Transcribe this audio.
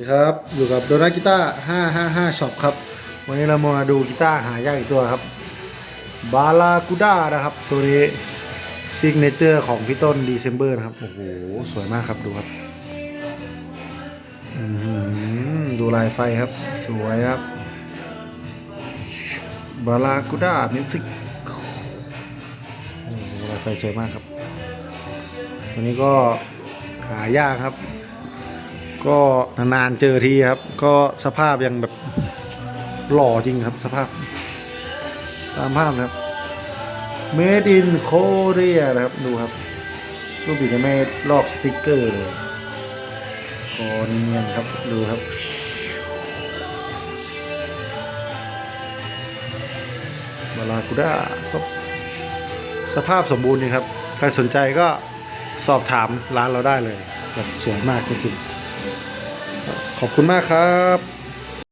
สวัสดีครับอยู่กับโดนัทกีตาร์555ช็อปครับ วันนี้เรามาดูกีตาร์หายากอีกตัวครับบาลากูด้านะครับ ตัวนี้ซิกเนเจอร์ของพี่ต้นดีเซมเบอร์นะครับ โอ้โห สวยมากครับดูครับดูลายไฟครับ สวยครับบาลากูด้ามิวสิกลายไฟสวยมากครับ ตัวนี้ก็หายากครับ ก็นานๆเจอทีครับ ก็สภาพยังแบบหล่อจริงครับสภาพ ตามภาพนะครับ Made in Korea นะครับดูครับ รูปบิดยังไม่ลอกสติกเกอร์เลยคอเนียนครับดูครับบาลากูด้าก็สภาพสมบูรณ์นี่ครับ ใครสนใจก็สอบถามร้านเราได้เลยแบบสวยมากจริงๆ ขอบคุณมากครับ